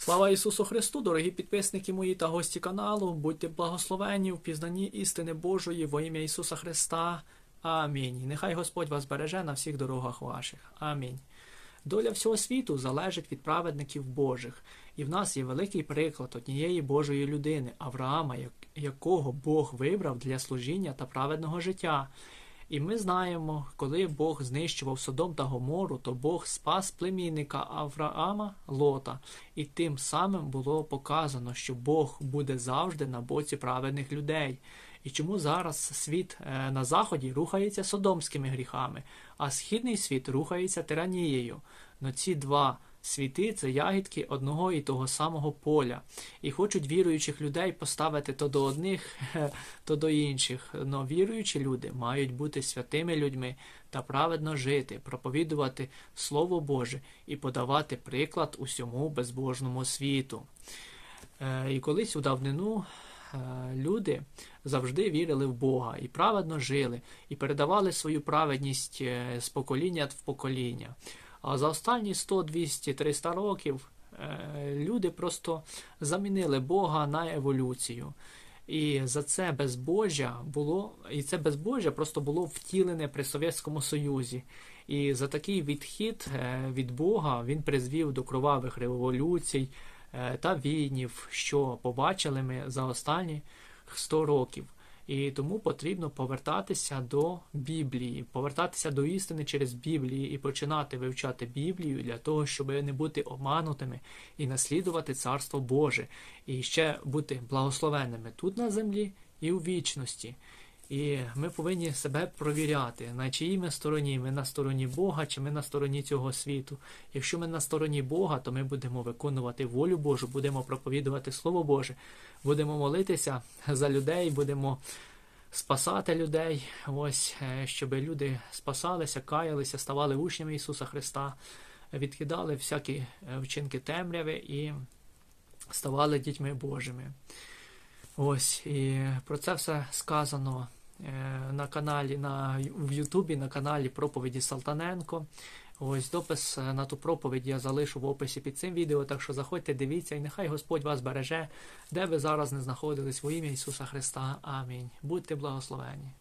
Слава Ісусу Христу, дорогі підписники мої та гості каналу, будьте благословені в пізнанні істини Божої во ім'я Ісуса Христа. Амінь. Нехай Господь вас береже на всіх дорогах ваших. Амінь. Доля всього світу залежить від праведників Божих, і в нас є великий приклад однієї Божої людини, Авраама, якого Бог вибрав для служіння та праведного життя. І ми знаємо, коли Бог знищував Содом та Гомору, то Бог спас племінника Авраама Лота, і тим самим було показано, що Бог буде завжди на боці праведних людей. І чому зараз світ е, на заході рухається содомськими гріхами, а східний світ рухається тиранією. Но ці два світи це ягідки одного і того самого поля, і хочуть віруючих людей поставити то до одних, то до інших. Но віруючі люди мають бути святими людьми та праведно жити, проповідувати Слово Боже і подавати приклад усьому безбожному світу. Е, І колись у давнину е, люди завжди вірили в Бога і праведно жили, і передавали свою праведність е, з покоління в покоління. А за останні 100, 200, 300 років е, люди просто замінили Бога на еволюцію. І за це безбожжя було, і це безбожжя просто було втілене при Совєтському Союзі. І за такий відхід е, від Бога він призвів до кровавих революцій е, та війнів, що побачили ми за останні 100 років. І тому потрібно повертатися до Біблії, повертатися до істини через Біблію і починати вивчати Біблію для того, щоб не бути обманутими і наслідувати Царство Боже, і ще бути благословенними тут на землі і у вічності. І ми повинні себе провіряти, на чиїй ми стороні. Ми на стороні Бога чи ми на стороні цього світу. Якщо ми на стороні Бога, то ми будемо виконувати волю Божу, будемо проповідувати Слово Боже, будемо молитися за людей, будемо спасати людей. Ось е, щоб люди спасалися, каялися, ставали учнями Ісуса Христа, відкидали всякі е, вчинки темряви і ставали дітьми Божими. Ось і про це все сказано на каналі на в Ютубі, на каналі проповіді Салтаненко. Ось допис е, на ту проповідь я залишу в описі під цим відео, так що заходьте, дивіться, і нехай Господь вас береже, де ви зараз не знаходились во ім'я Ісуса Христа. Амінь. Будьте благословені.